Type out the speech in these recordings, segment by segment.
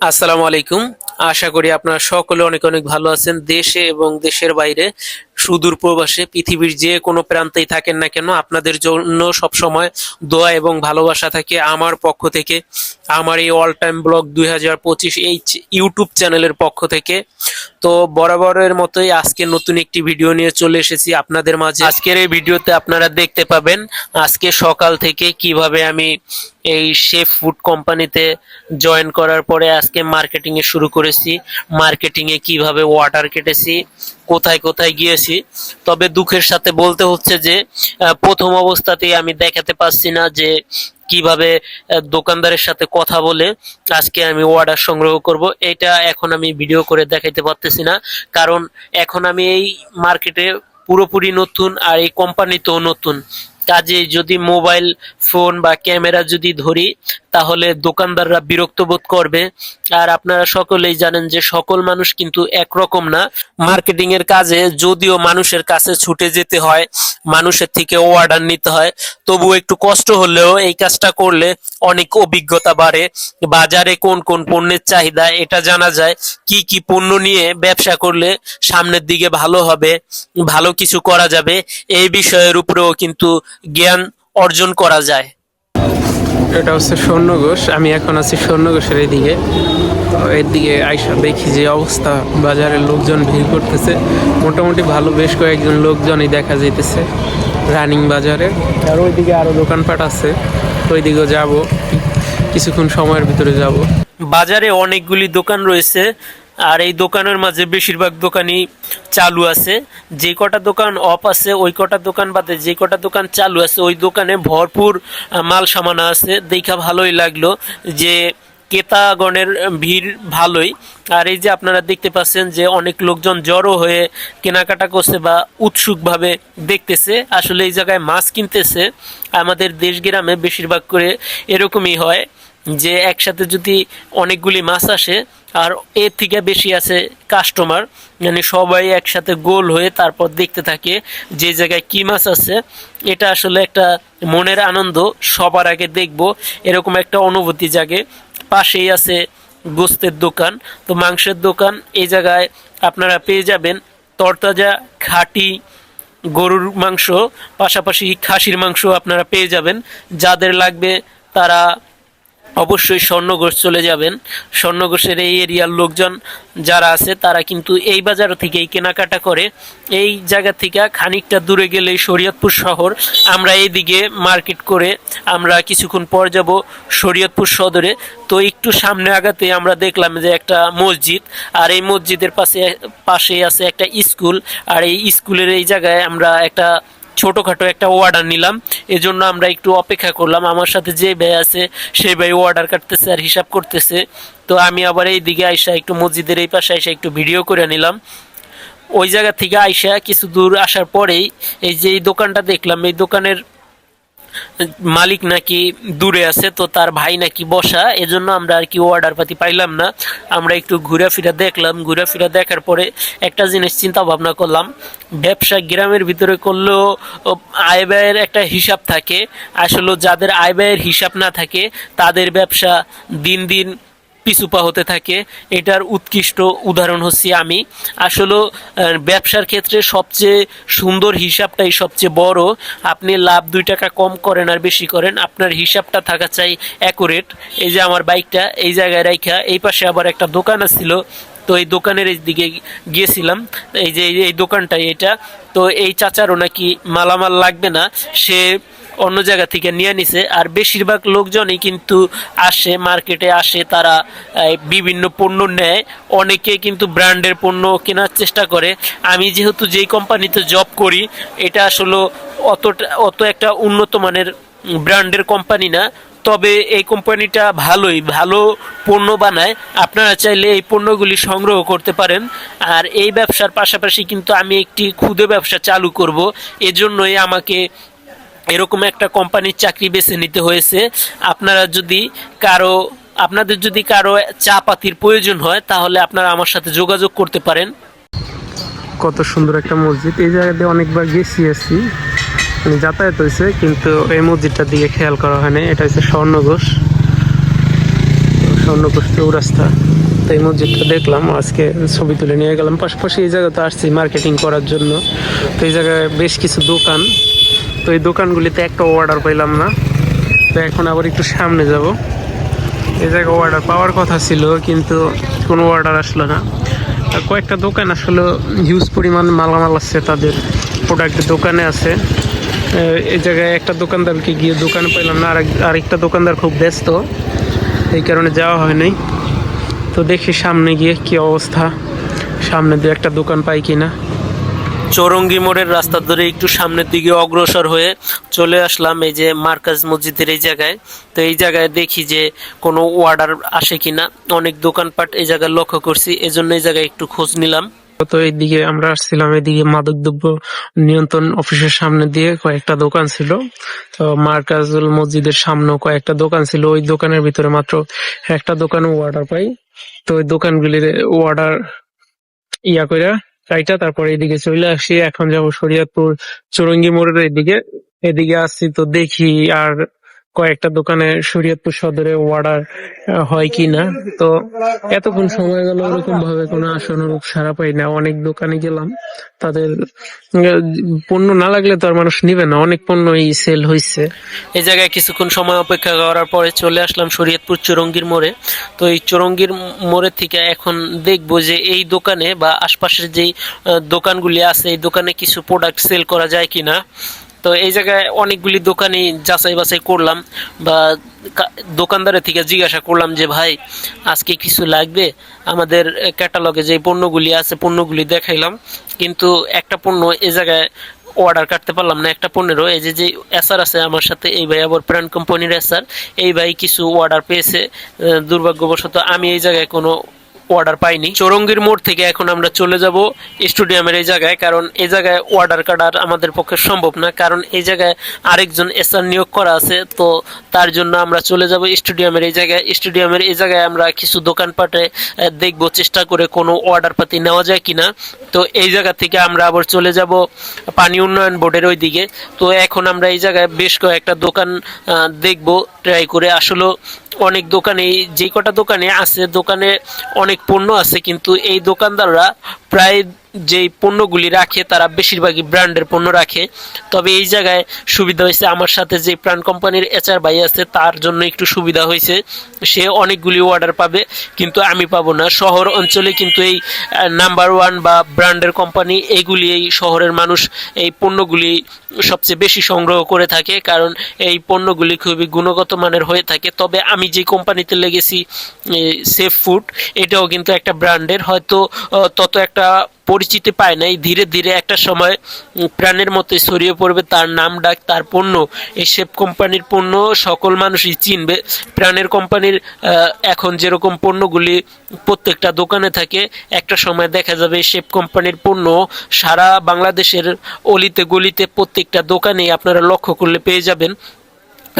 আসসালামু আলাইকুম। আশা করি আপনারা সকলে অনেক অনেক ভালো আছেন দেশে এবং দেশের বাইরে। সুদূর প্রবাসে পৃথিবীর যে কোনো প্রান্তেই থাকেন না কেন, আপনাদের জন্য সব সময় দোয়া এবং ভালোবাসা থাকে আমার পক্ষ থেকে। আমার এই অল টাইম ব্লগ দুই হাজার পঁচিশ এই ইউটিউব চ্যানেলের পক্ষ থেকে। তো বরাবরের মতোই আজকে নতুন একটি ভিডিও নিয়ে চলে এসেছি আপনাদের মাঝে। আজকের এই ভিডিওতে আপনারা দেখতে পাবেন আজকে সকাল থেকে কীভাবে আমি এই শেফ ফুড কোম্পানিতে জয়েন করার পরে আজকে মার্কেটিং এ শুরু করেছি। মার্কেটিং এ কীভাবে ওয়াটার কেটেছি কোথায় কোথায় গিয়েছি। তবে দুঃখের সাথে বলতে হচ্ছে যে প্রথম অবস্থাতেই আমি দেখাতে পারছি না যে কীভাবে দোকানদারের সাথে কথা বলে আজকে আমি অর্ডার সংগ্রহ করব। এটা এখন আমি ভিডিও করে দেখাইতে পারতেছি না। কারণ এখন আমি এই মার্কেটে পুরোপুরি নতুন আর এই কোম্পানিতেও নতুন। কাজে যদি মোবাইল ফোন বা ক্যামেরা যদি ধরি তাহলে দোকানদাররা বিরক্ত বোধ করবে। আর আপনারা সকলেই জানেন যে সকল মানুষ কিন্তু একরকম না। মার্কেটিং এর কাজে যদিও মানুষের কাছে ছুটে যেতে হয়, মানুষের থেকে অর্ডার নিতে হয়, তবুও একটু কষ্ট হলেও এই কাজটা করলে অনেক অভিজ্ঞতা বাড়ে। বাজারে কোন কোন পণ্যের চাহিদা এটা জানা যায়। কি কি পণ্য নিয়ে ব্যবসা করলে সামনের দিকে ভালো হবে, ভালো কিছু করা যাবে, এই বিষয়ের উপরেও কিন্তু জ্ঞান অর্জন করা যায়। এটা হচ্ছে স্বর্ণঘোষ। আমি এখন আছি স্বর্ণ ঘোষের এদিকে। তো এর দিকে আইসা দেখি যে অবস্থা। বাজারে লোকজন ভিড় করতেছে। মোটামুটি ভালো বেশ কয়েকজন লোকজনই দেখা যাইতেছে রানিং বাজারে। আর ওইদিকে আরও দোকানপাট আছে। ওইদিকেও যাব। কিছুক্ষণ সময়ের ভিতরে যাব। বাজারে অনেকগুলি দোকান রয়েছে। আর এই দোকানের মাঝে বেশিরভাগ দোকানই চালু আছে। যে কটা দোকান অফ আছে, ওই কটা দোকান বাদে যে কটা দোকান চালু আছে, ওই দোকানে ভরপুর মাল সামানা আছে। দেখা ভালোই লাগল যে ক্রেতাগণের ভিড় ভালোই। আর এই যে আপনারা দেখতে পাচ্ছেন যে অনেক লোকজন জড়ো হয়ে কেনাকাটা করছে বা উৎসুকভাবে দেখতেছে। আসলে এই জায়গায় মাছ কিনতেছে। আমাদের দেশ গ্রামে বেশিরভাগ করে এরকমই হয়। যে একসাথে যদি অনেকগুলি মাছ আসে, আর এর থেকে বেশি আছে কাস্টমার মানে সবাই একসাথে গোল হয়ে তারপর দেখতে থাকে যে জায়গায় কি মাছ আছে, এটা আসলে একটা মনের আনন্দ, সবার আগে দেখব, এরকম একটা অনুভূতি জাগে। পাশেই আছে গোস্তের দোকান, তো মাংসের দোকান, এই জায়গায় আপনারা পেয়ে যাবেন তরতাজা খাঁটি গরুর মাংস, পাশাপাশি খাসির মাংস আপনারা পেয়ে যাবেন। যাদের লাগবে তারা অবশ্যই স্বর্ণঘোষ চলে যাবেন। স্বর্ণঘোষের এই এরিয়ার লোকজন যারা আছে, তারা কিন্তু এই বাজার থেকেই কেনাকাটা করে। এই জায়গা থেকে খানিকটা দূরে গেলে শরীয়তপুর শহর। আমরা এইদিকে মার্কেট করে আমরা কিছুক্ষণ পর যাব শরীয়তপুর সদরে। তো একটু সামনে আগাতে আমরা দেখলাম যে একটা মসজিদ, আর এই মসজিদের পাশে, পাশেই আছে একটা স্কুল। আর এই স্কুলের এই জায়গায় আমরা একটা ছোটোখাটো একটা অর্ডার নিলাম। এজন্য আমরা একটু অপেক্ষা করলাম। আমার সাথে যে ভাই আছে, সেই ভাই অর্ডার কাটতেছে আর হিসাব করতেছে। তো আমি আবার এই দিকে আইসা একটু মসজিদের এই পাশে আইসা একটু ভিডিও করে নিলাম। ওই জায়গা থেকে আইসা কিছু দূর আসার পরেই এই যে এই দোকানটা দেখলাম, এই দোকানের মালিক নাকি দূরে আছে, তো তার ভাই নাকি বসা, এজন্য আমরা আর কি অর্ডার পাতি পাইলাম না। আমরা একটু ঘুরাফিরা দেখলাম, ঘুরাফিরা দেখার পরে একটা জিনিস চিন্তা ভাবনা করলাম, ব্যবসা গ্রামের ভিতরে করলেও আয় ব্যয়ের একটা হিসাব থাকে। আসলে যাদের আয় ব্যয়ের হিসাব না থাকে, তাদের ব্যবসা দিন দিন পিছুপা হতে থাকে, এটার উৎকৃষ্ট উদাহরণ হচ্ছি আমি। আসলে ব্যবসার ক্ষেত্রে সবচেয়ে সুন্দর হিসাবটাই সবচেয়ে বড়। আপনি লাভ দুই টাকা কম করেন আর বেশি করেন, আপনার হিসাবটা থাকা চাই অ্যাকুরেট এই যে আমার বাইকটা, এই জায়গায় রাইখা, এই পাশে আবার একটা দোকান ছিল তো এই দোকানের এই দিকে গিয়েছিলাম। এই যে এই- এই দোকানটাই এটা। তো এই চাচারও নাকি মালামাল লাগবে না, সে অন্য জায়গা থেকে নিয়ে নিছে। আর বেশিরভাগ লোকজনই কিন্তু আসে মার্কেটে আসে, তারা বিভিন্ন পণ্য নেয়। অনেকে কিন্তু ব্র্যান্ডের পণ্য কেনার চেষ্টা করে। আমি যেহেতু যেই কোম্পানিতে জব করি, এটা আসলে অতটা, অত একটা উন্নত মানের ব্র্যান্ডের কোম্পানি না। তবে এই কোম্পানিটা ভালোই, ভালো পণ্য বানায়। আপনারা চাইলে এই পণ্যগুলি সংগ্রহ করতে পারেন। আর এই ব্যবসার পাশাপাশি কিন্তু আমি একটি ক্ষুদে ব্যবসা চালু করব। এজন্যই আমাকে এরকম একটা কোম্পানির চাকরি বেছে নিতে হয়েছে। আপনারা যদি কারও, আপনাদের যদি কারও চা পাতির প্রয়োজন হয়, তাহলে আপনারা আমার সাথে যোগাযোগ করতে পারেন। কত সুন্দর একটা মসজিদ। এই জায়গা দিয়ে অনেকবার গেছি আছি। মানে যাতায়াত হয়েছে, কিন্তু এই মসজিদটার দিকে খেয়াল করা হয়নি এটা হচ্ছে স্বর্ণঘোষ। স্বর্ণঘোষ চৌরাস্তা। তো এই মসজিদটা দেখলাম, আজকে ছবি তুলে নিয়ে গেলাম। পাশাপাশি এই জায়গাতে আসছি মার্কেটিং করার জন্য। তো এই জায়গায় বেশ কিছু দোকান। তো এই দোকানগুলিতে একটা অর্ডার পাইলাম না। তো এখন আবার একটু সামনে যাব। এই জায়গায় অর্ডার পাওয়ার কথা ছিল, কিন্তু কোনো অর্ডার আসলো না। আর কয়েকটা দোকান আসলে হিউজ পরিমাণ মালামাল আছে তাদের প্রোডাক্ট দোকানে আছে। এই জায়গায় একটা দোকানদারকে গিয়ে দোকানে পাইলাম না, আরেক, আরেকটা দোকানদার খুব ব্যস্ত, এই কারণে যাওয়া হয়নি। তো দেখি সামনে গিয়ে কি অবস্থা, সামনে দু একটা দোকান পাই কিনা। চৌরঙ্গি মোড়ের রাস্তা ধরে একটু সামনের দিকে অগ্রসর হয়ে চলে আসলাম এই যে মার্কাজ মসজিদের এই জায়গায়। তো এই জায়গায় দেখি যে কোনো অর্ডার আসে কিনা। অনেক দোকানপাট এই জায়গায় লক্ষ্য করছি, এজন্য এই জায়গায় একটু খোঁজ নিলাম। তো এইদিকে আমরা আসছিলাম এদিকে মাদকদ্রব্য নিয়ন্ত্রণ অফিসের সামনে দিয়ে কয়েকটা দোকান ছিল। তো মার্কাজুল মসজিদের সামনেও কয়েকটা দোকান ছিল, ওই দোকানের ভিতরে মাত্র একটা দোকানে অর্ডার পাই। তো ওই দোকানগুলির অর্ডার ইয়া কইরা কাইটা তারপরে এদিকে চলে আসি। এখন যাব শরীয়তপুর, চুরঙ্গি মোড়ের এদিকে। এদিকে আসছি তো দেখি আর কয়েকটা দোকানে শরীয়তপুর সদরে অর্ডার হয় কি না তো এতক্ষণ সময় গেল ওরকম ভাবে কোনো আশানুরূপ সারা পাই না। অনেক দোকানে গেলাম। তাদের পণ্য না লাগলে তো আর মানুষ নিবে না। অনেক পণ্যই সেল হয়েছে এই জায়গায় কিছুক্ষণ সময় অপেক্ষা করার পরে চলে আসলাম শরীয়তপুর চৌরঙ্গির মোড়ে। তো এই চৌরঙ্গির মোড়ে থেকে এখন দেখব যে এই দোকানে বা আশপাশের যেই দোকানগুলি আছে, এই দোকানে কিছু প্রোডাক্ট সেল করা যায় কিনা। তো এই জায়গায় অনেকগুলি দোকানই যাচাই বাছাই করলাম বা দোকানদারের থেকে জিজ্ঞাসা করলাম যে, ভাই, আজকে কিছু লাগবে? আমাদের ক্যাটালগে যে পণ্যগুলি আছে, পণ্যগুলি দেখাইলাম। কিন্তু একটা পণ্য এই জায়গায় অর্ডার কাটতে পারলাম না, একটা পনেরো এই যে যে এসআর আছে আমার সাথে, এই ভাই আবার প্রাণ কোম্পানির এসআর। এই ভাই কিছু অর্ডার পেয়েছে দুর্ভাগ্যবশত আমি এই জায়গায় কোনো অর্ডার পাইনি। চৌরঙ্গীর মোড় থেকে এখন আমরা চলে যাব স্টেডিয়ামের এই জায়গায়, কারণ এই জায়গায় অর্ডার কাটার আমাদের পক্ষে সম্ভব না, কারণ এই জায়গায় আরেকজন এসআর নিয়োগ করা আছে, তো তার জন্য আমরা চলে যাব স্টেডিয়ামের এই জায়গায়। স্টেডিয়ামের এই জায়গায় আমরা কিছু দোকানপাটে দেখব চেষ্টা করে কোনো অর্ডার পাতি নেওয়া যায় কিনা। তো এই জায়গা থেকে আমরা আবার চলে যাব পানি উন্নয়ন বোর্ডের ওই দিকে তো এখন আমরা এই জায়গায় বেশ কয়েকটা দোকান দেখব ট্রাই করে। আসলে অনেক দোকানে যে কটা দোকানে আছে, দোকানে অনেক পণ্য আছে কিন্তু এই দোকানদাররা প্রায় যেই পণ্যগুলি রাখে, তারা বেশিরভাগই ব্র্যান্ডের পণ্য রাখে। তবে এই জায়গায় সুবিধা হয়েছে আমার সাথে যে প্রাণ কোম্পানির এচআর ভাই আছে, তার জন্য একটু সুবিধা হয়েছে। সে অনেকগুলি অর্ডার পাবে, কিন্তু আমি পাবো না। শহর অঞ্চলে কিন্তু এই নাম্বার ওয়ান বা ব্র্যান্ডের কোম্পানি এইগুলি এই শহরের মানুষ এই পণ্যগুলি সবচেয়ে বেশি সংগ্রহ করে থাকে, কারণ এই পণ্যগুলি খুবই গুণগত মানের হয়ে থাকে। তবে আমি যে কোম্পানিতে লেগেছি সেফ ফুড এটাও কিন্তু একটা ব্র্যান্ডের। হয়তো তত একটা পরিচিতি পায় নাই। ধীরে ধীরে একটা সময় প্রাণের মতো ছড়িয়ে পড়বে তার নাম ডাক, তার পণ্য। এই শেপ কোম্পানির পণ্য সকল মানুষই চিনবে। প্রাণের কোম্পানির এখন যেরকম পণ্যগুলি প্রত্যেকটা দোকানে থাকে, একটা সময় দেখা যাবে শেপ কোম্পানির পণ্য সারা বাংলাদেশের অলিতে গলিতে প্রত্যেকটা দোকানে আপনারা লক্ষ্য করলে পেয়ে যাবেন।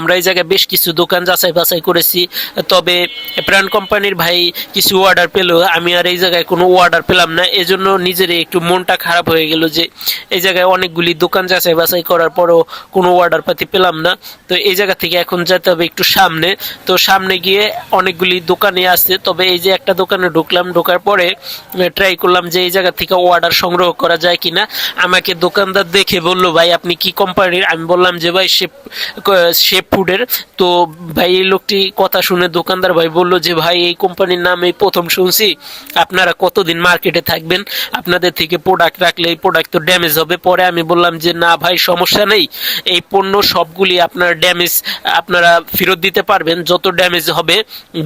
আমরা এই জায়গায় বেশ কিছু দোকান যাচাই বাছাই করেছি, তবে প্রাণ কোম্পানির ভাই কিছু অর্ডার পেল, আমি আর এই জায়গায় কোনো অর্ডার পেলাম না। এজন্য নিজের একটু মনটা খারাপ হয়ে গেল যে এই জায়গায় অনেকগুলি দোকান যাচাই বাছাই করার পরও কোনো অর্ডার পাতি পেলাম না। তো এই জায়গা থেকে এখন যেতে হবে একটু সামনে। তো সামনে গিয়ে অনেকগুলি দোকানে আছে, তবে এই যে একটা দোকানে ঢুকলাম, ঢোকার পরে ট্রাই করলাম যে এই জায়গা থেকে অর্ডার সংগ্রহ করা যায় কিনা। আমাকে দোকানদার দেখে বলল, ভাই, আপনি কি কোম্পানির আমি বললাম যে, ভাই শেপ শেপ ফুডের তো ভাই, এই লোকটি কথা শুনে দোকানদার ভাই বলল যে, ভাই, এই কোম্পানির নাম এই প্রথম শুনছি। আপনারা কতদিন মার্কেটে থাকবেন? আপনাদের থেকে প্রোডাক্ট রাখলে এই প্রোডাক্ট তো ড্যামেজ হবে। পরে আমি বললাম যে, না ভাই, সমস্যা নেই। এই পণ্য সবগুলি আপনার ড্যামেজ আপনারা ফেরত দিতে পারবেন। যত ড্যামেজ হবে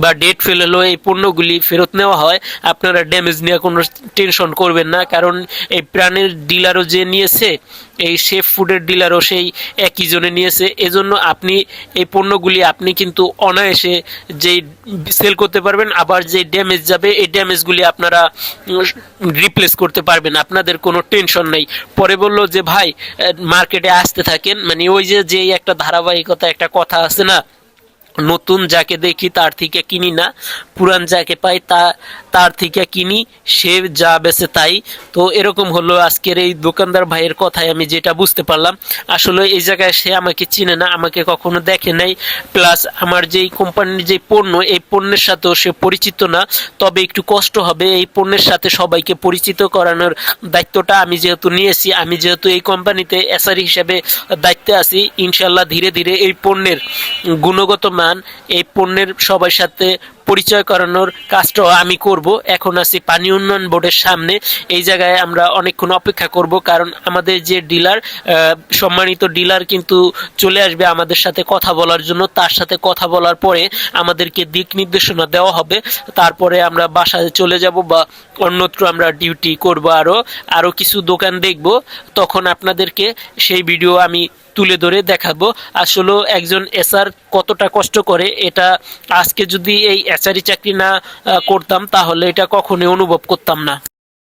বা ডেট ফেল হলেও এই পণ্যগুলি ফেরত নেওয়া হয়। আপনারা ড্যামেজ নিয়ে কোনো টেনশন করবেন না। কারণ এই প্রাণের ডিলারও যে নিয়েছে এই শেফ ফুডের ডিলারও সেই একই জনে নিয়েছে। এজন্য আপনি এই পণ্যগুলি আপনি কিন্তু অনায়াসে যেই সেল করতে পারবেন, আবার যে ড্যামেজ যাবে, এই ড্যামেজগুলি আপনারা রিপ্লেস করতে পারবেন। আপনাদের কোনো টেনশন নেই। পরে বলল যে, ভাই মার্কেটে আসতে থাকেন। মানে ওই যে, যেই একটা ধারাবাহিকতা, একটা কথা আছে না নতুন যাকে দেখি তার থেকে কিনি না, পুরান যাকে পাই তা, তার থেকে কিনি, সে যা বেছে তাই। তো এরকম হলো আজকের এই দোকানদার ভাইয়ের কথায় আমি যেটা বুঝতে পারলাম। আসলে এই জায়গায় সে আমাকে চিনে না, আমাকে কখনো দেখে নাই। প্লাস আমার যেই কোম্পানির যে পণ্য, এই পণ্যের সাথেও সে পরিচিত না। তবে একটু কষ্ট হবে এই পণ্যের সাথে সবাইকে পরিচিত করানোর দায়িত্বটা আমি যেহেতু নিয়েছি, আমি যেহেতু এই কোম্পানিতে এসআরি হিসেবে দায়িত্বে আছি ইনশাল্লাহ ধীরে ধীরে এই পণ্যের গুণগত মান এই পণ্যের সবার সাথে পরিচয় করানোর কাজটাও আমি করব। এখন আছি পানি উন্নয়ন বোর্ডের সামনে। এই জায়গায় আমরা অনেকক্ষণ অপেক্ষা করব কারণ আমাদের যে ডিলার সম্মানিত ডিলার কিন্তু চলে আসবে আমাদের সাথে কথা বলার জন্য। তার সাথে কথা বলার পরে আমাদেরকে দিক নির্দেশনা দেওয়া হবে। তারপরে আমরা বাসায় চলে যাব বা অন্যত্র আমরা ডিউটি করব আরও আরও কিছু দোকান দেখব। তখন আপনাদেরকে সেই ভিডিও আমি তুলে ধরে দেখাবো। আসলে একজন এসআর কতটা কষ্ট করে, এটা আজকে যদি এই এসআরি চাকরি না করতাম, তাহলে এটা কখনোই অনুভব করতাম না।